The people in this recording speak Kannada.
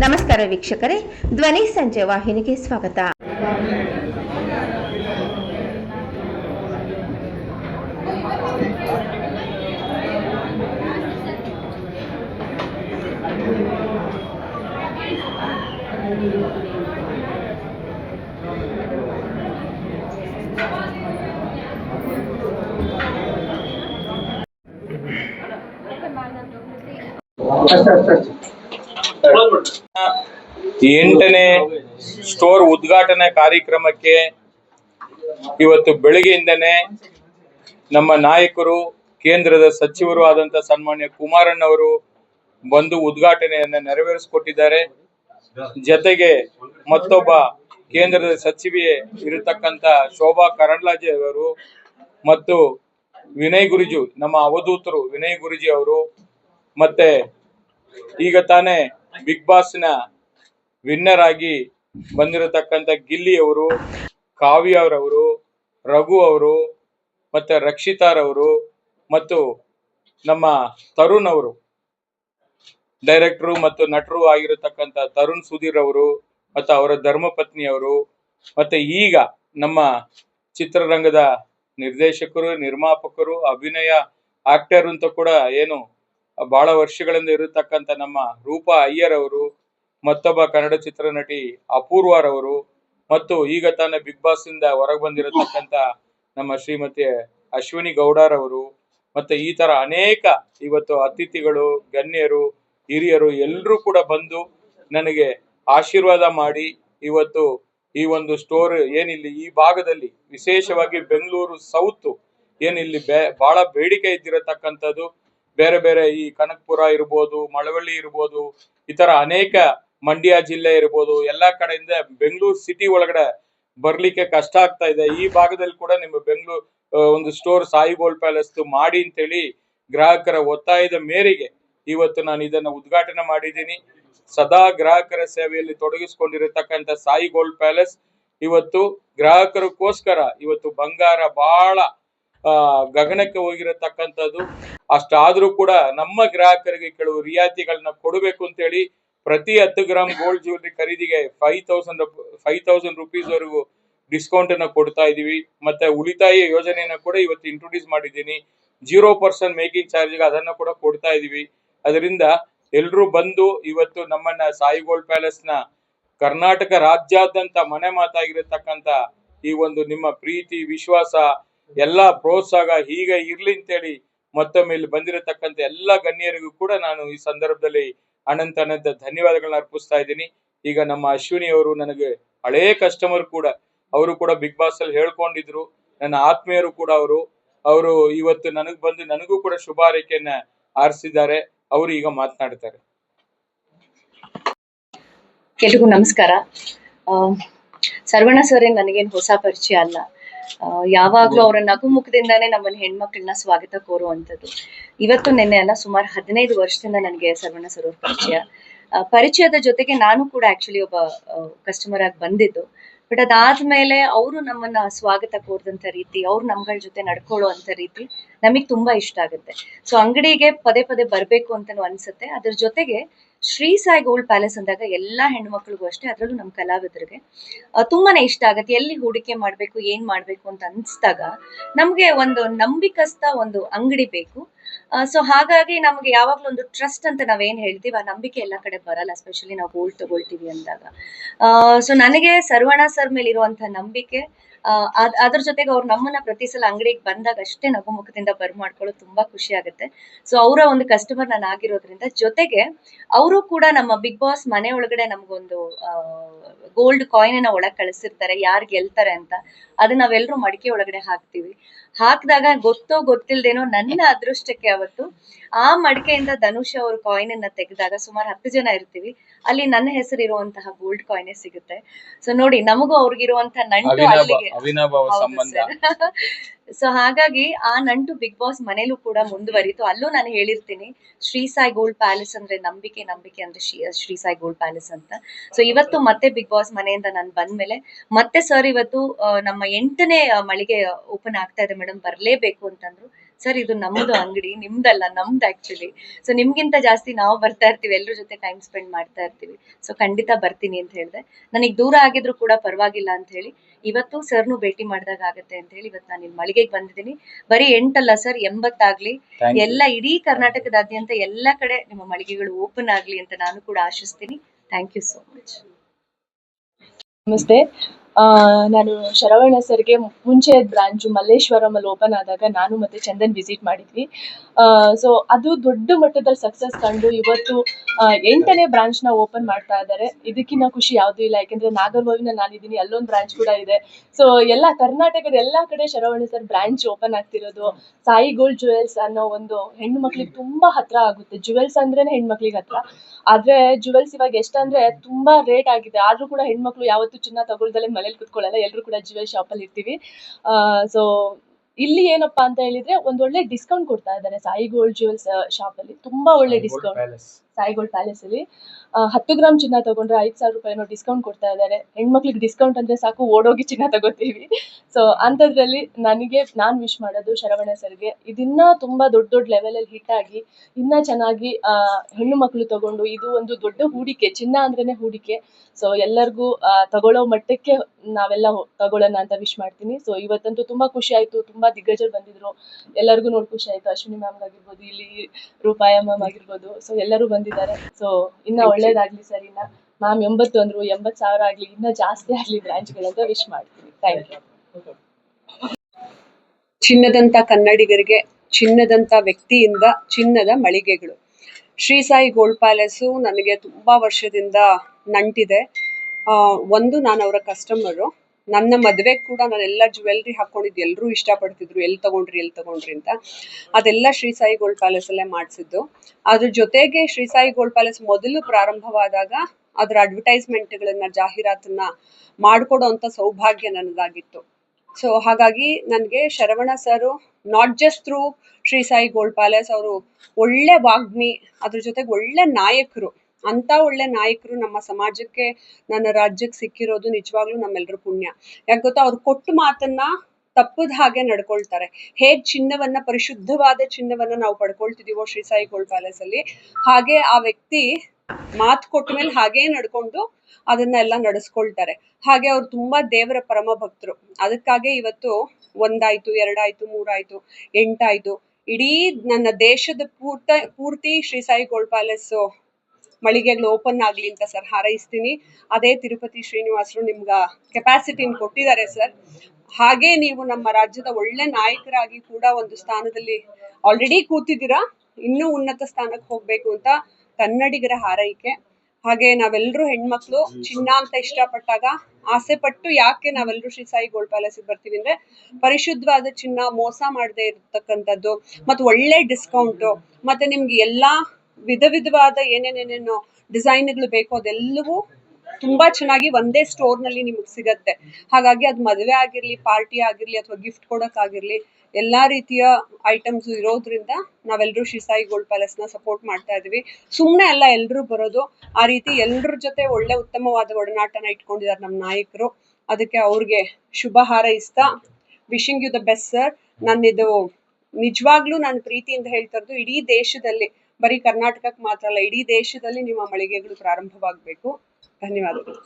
ನಮಸ್ಕಾರ ವೀಕ್ಷಕರೇ ಧ್ವನಿ ಸಂಜೆ ವಾಹಿನಿಗೆ ಸ್ವಾಗತ ಎಂಟನೇ ಸ್ಟೋರ್ ಉದ್ಘಾಟನೆ ಕಾರ್ಯಕ್ರಮಕ್ಕೆ ಇವತ್ತು ಬೆಳಗ್ಗೆಯಿಂದನೇ ನಮ್ಮ ನಾಯಕರು, ಕೇಂದ್ರದ ಸಚಿವರು ಆದಂತ ಸನ್ಮಾನ್ಯ ಕುಮಾರಣ್ಣವರು ಬಂದು ಉದ್ಘಾಟನೆಯನ್ನ ನೆರವೇರಿಸಿಕೊಟ್ಟಿದ್ದಾರೆ. ಜೊತೆಗೆ ಮತ್ತೊಬ್ಬ ಕೇಂದ್ರದ ಸಚಿವೆ ಇರತಕ್ಕಂತ ಶೋಭಾ ಕರಂಡ್ಲಾಜೆ ಅವರು ಮತ್ತು ವಿನಯ್ ಗುರುಜು, ನಮ್ಮ ಅವಧೂತರು ವಿನಯ್ ಗುರುಜಿ ಅವರು, ಮತ್ತೆ ಈಗ ತಾನೇ ಬಿಗ್ ಬಾಸ್ನ ವಿನ್ನರ್ ಆಗಿ ಬಂದಿರತಕ್ಕಂತ ಗಿಲ್ಲಿ ಅವರು, ಕಾವ್ಯ ಅವರವರು, ರಘು ಅವರು, ಮತ್ತೆ ರಕ್ಷಿತಾರವರು ಮತ್ತು ನಮ್ಮ ತರುಣ್ ಅವರು. ಡೈರೆಕ್ಟರು ಮತ್ತು ನಟರು ಆಗಿರತಕ್ಕಂತ ತರುಣ್ ಸುಧೀರ್ ಅವರು, ಮತ್ತು ಅವರ ಧರ್ಮಪತ್ನಿ ಅವರು, ಮತ್ತೆ ಈಗ ನಮ್ಮ ಚಿತ್ರರಂಗದ ನಿರ್ದೇಶಕರು, ನಿರ್ಮಾಪಕರು, ಅಭಿನಯ ಆಕ್ಟರ್ ಅಂತ ಕೂಡ ಏನು ಬಹಳ ವರ್ಷಗಳಿಂದ ಇರತಕ್ಕಂತ ನಮ್ಮ ರೂಪಾ ಅಯ್ಯರ್ ಅವರು ಮತ್ತೊಬ್ಬ ಕನ್ನಡ ಚಿತ್ರನಟಿ ಅಪೂರ್ವರವರು, ಮತ್ತು ಈಗ ತಾನೇ ಬಿಗ್ ಬಾಸ್ ಇಂದ ಹೊರಗೆ ಬಂದಿರತಕ್ಕಂತ ನಮ್ಮ ಶ್ರೀಮತಿ ಅಶ್ವಿನಿ ಗೌಡರವರು, ಮತ್ತೆ ಈ ತರ ಅನೇಕ ಇವತ್ತು ಅತಿಥಿಗಳು, ಗಣ್ಯರು, ಹಿರಿಯರು ಎಲ್ಲರೂ ಕೂಡ ಬಂದು ನನಗೆ ಆಶೀರ್ವಾದ ಮಾಡಿ ಇವತ್ತು ಈ ಒಂದು ಸ್ಟೋರ್ ಏನಿಲ್ಲಿ ಈ ಭಾಗದಲ್ಲಿ, ವಿಶೇಷವಾಗಿ ಬೆಂಗಳೂರು, ಸೌತ್ ಏನಿಲ್ಲಿ ಬಹಳ ಬೇಡಿಕೆ ಇದ್ದಿರತಕ್ಕಂಥದ್ದು. ಬೇರೆ ಬೇರೆ ಈ ಕನಕಪುರ ಇರ್ಬೋದು, ಮಳವಳ್ಳಿ ಇರ್ಬೋದು, ಈ ತರ ಅನೇಕ ಮಂಡ್ಯ ಜಿಲ್ಲೆ ಇರ್ಬೋದು, ಎಲ್ಲಾ ಕಡೆಯಿಂದ ಬೆಂಗಳೂರು ಸಿಟಿ ಒಳಗಡೆ ಬರ್ಲಿಕ್ಕೆ ಕಷ್ಟ ಆಗ್ತಾ ಇದೆ. ಈ ಭಾಗದಲ್ಲಿ ಕೂಡ ನಿಮ್ಮ ಬೆಂಗಳೂರು ಒಂದು ಸ್ಟೋರ್ ಸಾಯಿ ಗೋಲ್ಡ್ ಪ್ಯಾಲೇಸ್ ಮಾಡಿ ಅಂತೇಳಿ ಗ್ರಾಹಕರ ಒತ್ತಾಯದ ಮೇರೆಗೆ ಇವತ್ತು ನಾನು ಇದನ್ನ ಉದ್ಘಾಟನೆ ಮಾಡಿದ್ದೀನಿ. ಸದಾ ಗ್ರಾಹಕರ ಸೇವೆಯಲ್ಲಿ ತೊಡಗಿಸಿಕೊಂಡಿರತಕ್ಕಂತ ಸಾಯಿ ಗೋಲ್ಡ್ ಪ್ಯಾಲೇಸ್ ಇವತ್ತು ಗ್ರಾಹಕರಿಗೋಸ್ಕರ ಇವತ್ತು ಬಂಗಾರ ಬಹಳ ಗಗನಕ್ಕೆ ಹೋಗಿರತಕ್ಕಂಥದ್ದು. ಅಷ್ಟಾದ್ರೂ ಕೂಡ ನಮ್ಮ ಗ್ರಾಹಕರಿಗೆ ಕೆಲವು ರಿಯಾಯಿತಿಗಳನ್ನ ಕೊಡಬೇಕು ಅಂತೇಳಿ ಪ್ರತಿ ಹತ್ತು ಗ್ರಾಮ್ ಗೋಲ್ಡ್ ಜ್ಯುವೆಲ್ರಿ ಖರೀದಿಗೆ five thousand five thousand rupees ವರೆಗೂ ಡಿಸ್ಕೌಂಟ್ ಅನ್ನ ಕೊಡ್ತಾ ಇದೀವಿ. ಮತ್ತೆ ಉಳಿತಾಯ ಯೋಜನೆಯನ್ನ ಕೂಡ ಇವತ್ತು ಇಂಟ್ರೊಡ್ಯೂಸ್ ಮಾಡಿದ್ದೀನಿ. ಜೀರೋ ಪರ್ಸೆಂಟ್ ಮೇಕಿಂಗ್ ಚಾರ್ಜ್ ಅದನ್ನ ಕೂಡ ಕೊಡ್ತಾ ಇದೀವಿ. ಅದರಿಂದ ಎಲ್ಲರೂ ಬಂದು ಇವತ್ತು ನಮ್ಮನ್ನ ಸಾಯಿ ಗೋಲ್ಡ್ ಪ್ಯಾಲೇಸ್ನ ಕರ್ನಾಟಕ ರಾಜ್ಯಾದ್ಯಂತ ಮನೆ ಮಾತಾಗಿರತಕ್ಕಂತ ಈ ಒಂದು ನಿಮ್ಮ ಪ್ರೀತಿ, ವಿಶ್ವಾಸ ಎಲ್ಲಾ ಪ್ರೋತ್ಸಾಹ ಹೀಗೆ ಇರ್ಲಿ ಅಂತೇಳಿ ಮತ್ತೊಮ್ಮೆ ಇಲ್ಲಿ ಬಂದಿರತಕ್ಕಂತ ಎಲ್ಲ ಗಣ್ಯರಿಗೂ ಕೂಡ ನಾನು ಈ ಸಂದರ್ಭದಲ್ಲಿ ಅನಂತ ಅನಂತ ಧನ್ಯವಾದಗಳನ್ನ ಅರ್ಪಿಸ್ತಾ ಇದ್ದೀನಿ. ಈಗ ನಮ್ಮ ಅಶ್ವಿನಿ ಅವರು ನನಗೆ ಹಳೇ ಕಸ್ಟಮರ್ ಕೂಡ. ಅವರು ಕೂಡ ಬಿಗ್ ಬಾಸ್ ಅಲ್ಲಿ ಹೇಳ್ಕೊಂಡಿದ್ರು. ನನ್ನ ಆತ್ಮೀಯರು ಕೂಡ ಅವರು. ಅವರು ಇವತ್ತು ನನಗ್ ಬಂದು ನನಗೂ ಕೂಡ ಶುಭ ಹಾರೈಕೆಯನ್ನ ಆರಿಸಿದ್ದಾರೆ. ಅವರು ಈಗ ಮಾತನಾಡ್ತಾರೆ. ಎಲ್ರಿಗೂ ನಮಸ್ಕಾರ. ಸರ್ವಣ ಸರ್ ನನಗೇನು ಹೊಸ ಪರಿಚಯ ಅಲ್ಲ. ಯಾವಾಗ್ಲೂ ಅವರ ನಗುಮುಖದಿಂದಾನೇ ನಮ್ಮಲ್ಲಿ ಹೆಣ್ಮಕ್ಳನ್ನ ಸ್ವಾಗತ ಕೋರುವಂಥದ್ದು. ಇವತ್ತು ನಿನ್ನೆ ಅಲ್ಲ ಸುಮಾರು ಹದಿನೈದು ವರ್ಷದಿಂದ ನನಗೆ ಸರ್ವಣ ಸರೋವರ್ ಪರಿಚಯ. ಪರಿಚಯದ ಜೊತೆಗೆ ನಾನು ಕೂಡ ಆಕ್ಚುಲಿ ಒಬ್ಬ ಕಸ್ಟಮರ್ ಆಗಿ ಬಂದಿದ್ದು. ಬಟ್ ಅದಾದ್ಮೇಲೆ ಅವರು ನಮ್ಮನ್ನ ಸ್ವಾಗತ ಕೋರಿದಂತ ರೀತಿ ಅವ್ರು ನಮ್ಗಳ ಜೊತೆ ನಡ್ಕೊಳ್ಳುವಂತ ರೀತಿ ನಮಗ್ ತುಂಬಾ ಇಷ್ಟ ಆಗುತ್ತೆ. ಸೊ ಅಂಗಡಿಗೆ ಪದೇ ಪದೇ ಬರ್ಬೇಕು ಅಂತಾನು ಅನ್ಸುತ್ತೆ. ಅದ್ರ ಜೊತೆಗೆ ಶ್ರೀ ಸಾಯಿ ಗೋಲ್ಡ್ ಪ್ಯಾಲೇಸ್ ಅಂದಾಗ ಎಲ್ಲಾ ಹೆಣ್ಮಕ್ಳಿಗೂ ಅಷ್ಟೇ, ಅದರಲ್ಲೂ ನಮ್ಮ ಕಲಾವಿದರಿಗೆ ತುಂಬಾನೇ ಇಷ್ಟ ಆಗುತ್ತೆ. ಎಲ್ಲಿ ಹೂಡಿಕೆ ಮಾಡ್ಬೇಕು, ಏನ್ ಮಾಡ್ಬೇಕು ಅಂತ ಅನ್ಸ್ದಾಗ ನಮ್ಗೆ ಒಂದು ನಂಬಿಕಸ್ತ ಒಂದು ಅಂಗಡಿ ಬೇಕು. ಸೊ ಹಾಗಾಗಿ ನಮ್ಗೆ ಯಾವಾಗ್ಲೂ ಒಂದು ಟ್ರಸ್ಟ್ ಅಂತ ನಾವೇನ್ ಹೇಳ್ತೀವಿ, ಆ ನಂಬಿಕೆ ಎಲ್ಲ ಕಡೆ ಬರಲ್ಲ ಸ್ಪೆಷಲಿ ನಾವು ಗೋಲ್ಡ್ ತಗೊಳ್ತೀವಿ ಅಂದಾಗ. ಸೊ ನನಗೆ ಸರ್ವಣ ಸರ್ ಮೇಲೆ ಇರುವಂತ ನಂಬಿಕೆ ಅದ್- ಅದ್ರ ಜೊತೆಗೆ ಅವ್ರು ನಮ್ಮನ್ನ ಪ್ರತಿ ಸಲ ಅಂಗಡಿಗೆ ಬಂದಾಗ ಅಷ್ಟೇ ನಗುಮುಖದಿಂದ ಬರ್ ಮಾಡ್ಕೊಳ್ಳೋದು ತುಂಬಾ ಖುಷಿ ಆಗುತ್ತೆ. ಸೊ ಅವರ ಒಂದು ಕಸ್ಟಮರ್ ನಾನು ಆಗಿರೋದ್ರಿಂದ ಜೊತೆಗೆ ಅವರು ಕೂಡ ನಮ್ಮ ಬಿಗ್ ಬಾಸ್ ಮನೆ ಒಳಗಡೆ ನಮ್ಗೊಂದು ಗೋಲ್ಡ್ ಕಾಯಿನ್ ಅನ್ನ ಒಳಗ್ ಕಳಿಸಿರ್ತಾರೆ, ಯಾರು ಗೆಲ್ತಾರೆ ಅಂತ. ಅದನ್ನ ನಾವೆಲ್ಲರೂ ಮಡಿಕೆ ಒಳಗಡೆ ಹಾಕ್ತಿವಿ. ಹಾಕಿದಾಗ ಗೊತ್ತೋ ಗೊತ್ತಿಲ್ದೇನೋ ನನ್ನ ಅದೃಷ್ಟಕ್ಕೆ ಅವತ್ತು ಆ ಮಡಿಕೆಯಿಂದ ಧನುಷ್ ಅವ್ರ ಕಾಯಿನ್ ಅನ್ನ ತೆಗೆದಾಗ ಸುಮಾರು ಹತ್ತು ಜನ ಇರ್ತೀವಿ. ಅಲ್ಲಿ ನನ್ನ ಹೆಸರು ಇರುವಂತಹ ಗೋಲ್ಡ್ ಕಾಯಿನ್ ಸಿಗುತ್ತೆ. ಸೊ ನೋಡಿ ನಮಗೂ ಅವ್ರಿಗಿರುವಂತಹ ನಂಟು ಅಲ್ಲಿಗೆ. ಸೊ ಹಾಗಾಗಿ ಆ ನಂಟು ಬಿಗ್ ಬಾಸ್ ಮನೇಲೂ ಕೂಡ ಮುಂದುವರಿತು. ಅಲ್ಲೂ ನಾನು ಹೇಳಿರ್ತೀನಿ ಶ್ರೀ ಸಾಯಿ ಗೋಲ್ಡ್ ಪ್ಯಾಲೇಸ್ ಅಂದ್ರೆ ನಂಬಿಕೆ ನಂಬಿಕೆ ಅಂದ್ರೆ ಶ್ರೀ ಸಾಯಿ ಗೋಲ್ಡ್ ಪ್ಯಾಲೇಸ್ ಅಂತ. ಸೊ ಇವತ್ತು ಮತ್ತೆ ಬಿಗ್ ಬಾಸ್ ಮನೆಯಿಂದ ನಾನು ಬಂದ್ಮೇಲೆ ಮತ್ತೆ ಸರ್ ಇವತ್ತು ನಮ್ಮ ಎಂಟನೇ ಮಳಿಗೆ ಓಪನ್ ಆಗ್ತಾ ಇದೆ ಮೇಡಮ್ ಬರ್ಲೇಬೇಕು ಅಂತಂದ್ರು ಸರ್ ಇದು ನಮ್ಮದು ಅಂಗಡಿ ನಿಮ್ದಲ್ಲ ನಮ್ದು ಆಕ್ಚುಲಿ ಸೊ ನಿಮ್ಗಿಂತ ಜಾಸ್ತಿ ನಾವು ಬರ್ತಾ ಇರ್ತೀವಿ ಎಲ್ಲರ ಜೊತೆ ಟೈಮ್ ಸ್ಪೆಂಡ್ ಮಾಡ್ತಾ ಇರ್ತೀವಿ. ಸೊ ಖಂಡಿತ ಬರ್ತೀನಿ ಅಂತ ಹೇಳಿದೆ. ನನಗೆ ದೂರ ಆಗಿದ್ರು ಕೂಡ ಪರವಾಗಿಲ್ಲ ಅಂತ ಹೇಳಿ ಇವತ್ತು ಸರ್ನು ಭೇಟಿ ಮಾಡಿದಾಗ ಆಗತ್ತೆ ಅಂತ ಹೇಳಿ ಇವತ್ತು ನಾನು ಇಲ್ಲಿ ಮಳಿಗೆಗೆ ಬಂದಿದ್ದೀನಿ. ಬರೀ ಎಂಟಲ್ಲ ಸರ್ ಎಂಬತ್ತಾಗ್ಲಿ. ಎಲ್ಲ ಇಡೀ ಕರ್ನಾಟಕದಾದ್ಯಂತ ಎಲ್ಲ ಕಡೆ ನಿಮ್ಮ ಮಳಿಗೆಗಳು ಓಪನ್ ಆಗ್ಲಿ ಅಂತ ನಾನು ಕೂಡ ಆಶಿಸ್ತೀನಿ. ಥ್ಯಾಂಕ್ ಯು ಸೋ ಮಚ್ ನಮಸ್ತೆ. ನಾನು ಶರವಣ ಸರ್ಗೆ ಮುಂಚೆ ಬ್ರಾಂಚು ಮಲ್ಲೇಶ್ವರಂ ಅಲ್ಲಿ ಓಪನ್ ಆದಾಗ ನಾನು ಮತ್ತೆ ಚಂದನ್ ವಿಸಿಟ್ ಮಾಡಿದ್ವಿ. ಸೊ ಅದು ದೊಡ್ಡ ಮಟ್ಟದಲ್ಲಿ ಸಕ್ಸಸ್ ಕಂಡು ಇವತ್ತು ಎಂಟನೇ ಬ್ರಾಂಚ್ನ ಓಪನ್ ಮಾಡ್ತಾ ಇದ್ದಾರೆ. ಇದಕ್ಕಿಂತ ಖುಷಿ ಯಾವ್ದು ಇಲ್ಲ, ಯಾಕಂದ್ರೆ ನಾಗರ್ಬಾವಿನ ನಾನಿದ್ದೀನಿ, ಅಲ್ಲೊಂದು ಬ್ರಾಂಚ್ ಕೂಡ ಇದೆ. ಸೊ ಎಲ್ಲ ಕರ್ನಾಟಕದ ಎಲ್ಲಾ ಕಡೆ ಶರವಣ ಸರ್ ಬ್ರಾಂಚ್ ಓಪನ್ ಆಗ್ತಿರೋದು. ಸಾಯಿ ಗೋಲ್ಡ್ ಜುವೆಲ್ಸ್ ಅನ್ನೋ ಒಂದು ಹೆಣ್ಣು ಮಕ್ಳಿಗೆ ತುಂಬಾ ಹತ್ರ ಆಗುತ್ತೆ. ಜುವೆಲ್ಸ್ ಅಂದ್ರೇನೆ ಹೆಣ್ಮಕ್ಳಿಗೆ ಹತ್ರ. ಆದ್ರೆ ಜುವೆಲ್ಸ್ ಇವಾಗ ಎಷ್ಟಂದ್ರೆ ತುಂಬಾ ರೇಟ್ ಆಗಿದೆ. ಆದ್ರೂ ಕೂಡ ಹೆಣ್ಮಕ್ಳು ಯಾವತ್ತೂ ಚಿನ್ನ ತಗೊಳ್ದಲೆ ಮನೇಲಿ ಕುತ್ಕೊಳ್ಳಲ್ಲ ಎಲ್ಲರೂ ಕೂಡ ಜ್ಯುವೆಲ್ ಶಾಪ್ ಅಲ್ಲಿ ಇರ್ತೀವಿ. ಸೊ ಇಲ್ಲಿ ಏನಪ್ಪಾ ಅಂತ ಹೇಳಿದ್ರೆ ಒಂದೊಳ್ಳೆ ಒಳ್ಳೆ ಡಿಸ್ಕೌಂಟ್ ಕೊಡ್ತಾ ಇದ್ದಾರೆ ಸಾಯಿ ಗೋಲ್ಡ್ ಜುವೆಲ್ಸ್ ಶಾಪ್ ಅಲ್ಲಿ. ತುಂಬಾ ಒಳ್ಳೆ ಡಿಸ್ಕೌಂಟ್ ಸಾಯಿ ಗೋಲ್ಡ್ ಪ್ಯಾಲೇಸ್ ಅಲ್ಲಿ ಹತ್ತು ಗ್ರಾಮ್ ಚಿನ್ನ ತಗೊಂಡ್ರೆ ಐದ್ ಸಾವಿರ ರೂಪಾಯಿನೋ ಡಿಸ್ಕೌಂಟ್ ಕೊಡ್ತಾ ಇದ್ದಾರೆ ಹೆಣ್ಮಕ್ಳಿಗೆ ಡಿಸ್ಕೌಂಟ್ ಅಂದ್ರೆ ಸಾಕು, ಓಡೋಗಿ ಚಿನ್ನ ತಗೋತೀವಿ. ಸೊ ಅಂಥದ್ರಲ್ಲಿ ನನಗೆ, ನಾನ್ ವಿಶ್ ಮಾಡೋದು ಶರವಣ ಸರ್ಗೆ, ಇದನ್ನ ತುಂಬಾ ದೊಡ್ಡ ದೊಡ್ಡ ಲೆವೆಲ್ ಅಲ್ಲಿ ಹಿಟ್ ಆಗಿ, ಇನ್ನ ಚೆನ್ನಾಗಿ ಹೆಣ್ಣು ಮಕ್ಳು ತಗೊಂಡು ಇದು ಒಂದು ದೊಡ್ಡ ಹೂಡಿಕೆ, ಚಿನ್ನ ಅಂದ್ರೇನೆ ಹೂಡಿಕೆ. ಸೊ ಎಲ್ಲರಿಗೂ ತಗೊಳ್ಳೋ ಮಟ್ಟಕ್ಕೆ ನಾವೆಲ್ಲ ತಗೊಳ್ಳೋಣ ಅಂತ ವಿಶ್ ಮಾಡ್ತೀನಿ. ಸೊ ಇವತ್ತಂತೂ ತುಂಬಾ ಖುಷಿ ಆಯ್ತು, ತುಂಬಾ ದಿಗ್ಗಜರು ಬಂದಿದ್ರು. ಎಲ್ಲರಿಗೂ ನೋಡಿ ಖುಷಿ ಆಯ್ತು. ಅಶ್ವಿನಿ ಮ್ಯಾಮ್ ಆಗಿರ್ಬೋದು, ಇಲ್ಲಿ ರೂಪಾಯ ಮ್ಯಾಮ್ ಆಗಿರ್ಬೋದು. ಸೊ ಎಲ್ಲರೂ ಬಂದಿದ್ದಾರೆ ಸೊ ಇನ್ನ ಒಳ್ಳೇದಾಗ್ಲಿ ಸರ್ ಇನ್ನ ಮ್ಯಾಮ್ ಎಂಬತ್ತು ಅಂದ್ರು ಎಂಬತ್ ಸಾವಿರ ಆಗ್ಲಿ ಇನ್ನ ಜಾಸ್ತಿ ಆಗ್ಲಿ ಬ್ರಾಂಚ್ಗಳಂತ ವಿಶ್ ಮಾಡ್ತೀನಿ. ಥ್ಯಾಂಕ್ ಯು ಚಿನ್ನದಂತ ಕನ್ನಡಿಗರಿಗೆ ಚಿನ್ನದಂತ ವ್ಯಕ್ತಿಯಿಂದ ಚಿನ್ನದ ಮಳಿಗೆಗಳು. ಶ್ರೀ ಸಾಯಿ ಗೋಲ್ಡ್ ಪ್ಯಾಲೇಸು ನನಗೆ ತುಂಬಾ ವರ್ಷದಿಂದ ನಂಟಿದೆ. ಒಂದು ನಾನು ಅವರ ಕಸ್ಟಮರು ನನ್ನ ಮದುವೆಗೆ ಕೂಡ ನಾನೆಲ್ಲ ಜ್ಯುವೆಲ್ರಿ ಹಾಕೊಂಡಿದ್ದು ಎಲ್ಲರೂ ಇಷ್ಟಪಡ್ತಿದ್ರು ಎಲ್ಲಿ ತಗೊಂಡ್ರಿ ಎಲ್ಲಿ ತಗೊಂಡ್ರಿ ಅಂತ. ಅದೆಲ್ಲ ಶ್ರೀ ಸಾಯಿ ಗೋಲ್ಡ್ ಪ್ಯಾಲೇಸ್ ಅಲ್ಲೇ ಮಾಡಿಸಿದ್ದು. ಅದ್ರ ಜೊತೆಗೆ ಶ್ರೀ ಸಾಯಿ ಗೋಲ್ಡ್ ಪ್ಯಾಲೇಸ್ ಮೊದಲು ಪ್ರಾರಂಭವಾದಾಗ ಅದರ ಅಡ್ವರ್ಟೈಸ್ಮೆಂಟ್ಗಳನ್ನ ಜಾಹೀರಾತನ್ನ ಮಾಡಿಕೊಡೋ ಅಂತ ಸೌಭಾಗ್ಯ ನನಗಾಗಿತ್ತು. ಸೊ ಹಾಗಾಗಿ ನನಗೆ Saravana sir not just through Shri Sai gold palace ಅವರು ಒಳ್ಳೆ ವಾಗ್ಮಿ, ಅದ್ರ ಜೊತೆಗೆ ಒಳ್ಳೆ ನಾಯಕರು. ಅಂತ ಒಳ್ಳೆ ನಾಯಕರು ನಮ್ಮ ಸಮಾಜಕ್ಕೆ, ನನ್ನ ರಾಜ್ಯಕ್ಕೆ ಸಿಕ್ಕಿರೋದು ನಿಜವಾಗ್ಲೂ ನಮ್ಮೆಲ್ಲರ ಪುಣ್ಯ. ಯಾಕೆ ಗೊತ್ತಾ? ಅವ್ರು ಕೊಟ್ಟ ಮಾತನ್ನ ತಪ್ಪದ ಹಾಗೆ ನಡ್ಕೊಳ್ತಾರೆ. ಹೇಗ್ ಚಿನ್ನವನ್ನ, ಪರಿಶುದ್ಧವಾದ ಚಿನ್ನವನ್ನ ನಾವು ಪಡ್ಕೊಳ್ತಿದೀವೋ ಶ್ರೀ ಸಾಯಿ ಗೋಲ್ಡ್ ಪ್ಯಾಲೇಸ್ ಅಲ್ಲಿ, ಹಾಗೆ ಆ ವ್ಯಕ್ತಿ ಮಾತು ಕೊಟ್ಟ ಮೇಲೆ ಹಾಗೇ ನಡ್ಕೊಂಡು ಅದನ್ನೆಲ್ಲ ನಡೆಸ್ಕೊಳ್ತಾರೆ. ಹಾಗೆ ಅವ್ರು ತುಂಬಾ ದೇವರ ಪರಮ ಭಕ್ತರು. ಅದಕ್ಕಾಗೆ ಇವತ್ತು ಒಂದಾಯ್ತು, ಎರಡಾಯ್ತು, ಮೂರಾಯ್ತು, ಎಂಟಾಯ್ತು. ಇಡೀ ನನ್ನ ದೇಶದ ಪೂರ್ತ, ಪೂರ್ತಿ ಶ್ರೀ ಸಾಯಿ ಗೋಲ್ಡ್ ಪ್ಯಾಲೇಸ್ ಮಳಿಗೆಗಳು ಓಪನ್ ಆಗ್ಲಿ ಅಂತ ಸರ್ ಹಾರೈಸ್ತೀನಿ. ಅದೇ ತಿರುಪತಿ ಶ್ರೀನಿವಾಸರು ನಿಮ್ಗ ಕೆಪಾಸಿಟಿನ ಕೊಟ್ಟಿದ್ದಾರೆ ಸರ್ ಹಾಗೆ ನೀವು ನಮ್ಮ ರಾಜ್ಯದ ಒಳ್ಳೆ ನಾಯಕರಾಗಿ ಕೂಡ ಒಂದು ಸ್ಥಾನದಲ್ಲಿ ಆಲ್ರೆಡಿ ಕೂತಿದ್ದೀರಾ? ಇನ್ನೂ ಉನ್ನತ ಸ್ಥಾನಕ್ಕೆ ಹೋಗ್ಬೇಕು ಅಂತ ಕನ್ನಡಿಗರ ಹಾರೈಕೆ. ಹಾಗೆ ನಾವೆಲ್ಲರೂ ಹೆಣ್ಮಕ್ಳು ಚಿನ್ನ ಅಂತ ಇಷ್ಟಪಟ್ಟಾಗ ಆಸೆ ಪಟ್ಟು ಯಾಕೆ ನಾವೆಲ್ಲರೂ ಶ್ರೀ ಸಾಯಿ ಗೋಲ್ಡ್ ಪ್ಯಾಲೇಸ್ ಬರ್ತೀವಿ ಅಂದ್ರೆ ಪರಿಶುದ್ಧವಾದ ಚಿನ್ನ ಮೋಸ ಮಾಡದೆ ಇರತಕ್ಕಂಥದ್ದು, ಮತ್ತು ಒಳ್ಳೆ ಡಿಸ್ಕೌಂಟು ಮತ್ತೆ ನಿಮ್ಗೆ ಎಲ್ಲಾ ವಿಧ ವಿಧವಾದ ಏನೇನೇನೇನು ಡಿಸೈನ್ಗಳು ಬೇಕೋ ಅದೆಲ್ಲವೂ ತುಂಬಾ ಚೆನ್ನಾಗಿ ಒಂದೇ ಸ್ಟೋರ್ನಲ್ಲಿ ನಿಮಗೆ ಸಿಗತ್ತೆ. ಹಾಗಾಗಿ ಅದು ಮದುವೆ ಆಗಿರ್ಲಿ, ಪಾರ್ಟಿ ಆಗಿರ್ಲಿ ಅಥವಾ ಗಿಫ್ಟ್ ಕೊಡಕ್ ಆಗಿರ್ಲಿ ಎಲ್ಲಾ ರೀತಿಯ ಐಟಮ್ಸ್ ಇರೋದ್ರಿಂದ ನಾವೆಲ್ಲರೂ ಶಿಸಾಯಿ ಸಾಯಿ ಗೋಲ್ಡ್ ಪ್ಯಾಲೇಸ್ನ ಸಪೋರ್ಟ್ ಮಾಡ್ತಾ ಇದೀವಿ ಸುಮ್ನೆ ಅಲ್ಲ ಎಲ್ಲರೂ ಬರೋದು. ಆ ರೀತಿ ಎಲ್ರ ಜೊತೆ ಒಳ್ಳೆ ಉತ್ತಮವಾದ ಒಡನಾಟನ ಇಟ್ಕೊಂಡಿದ್ದಾರೆ ನಮ್ಮ ನಾಯಕರು. ಅದಕ್ಕೆ ಅವ್ರಿಗೆ ಶುಭ ಹಾರೈಸ್ತಾ wishing you the best sir ನನ್ನಿದು ನಿಜವಾಗ್ಲೂ ನಾನು ಪ್ರೀತಿಯಿಂದ ಹೇಳ್ತಾ ಇರೋದು, ಇಡೀ ದೇಶದಲ್ಲಿ ಬರೀ ಕರ್ನಾಟಕಕ್ಕೆ ಮಾತ್ರ ಅಲ್ಲ ಇಡೀ ದೇಶದಲ್ಲಿ ನಿಮ್ಮ ಮಳಿಗೆಗಳು ಪ್ರಾರಂಭವಾಗಬೇಕು. ಧನ್ಯವಾದಗಳು.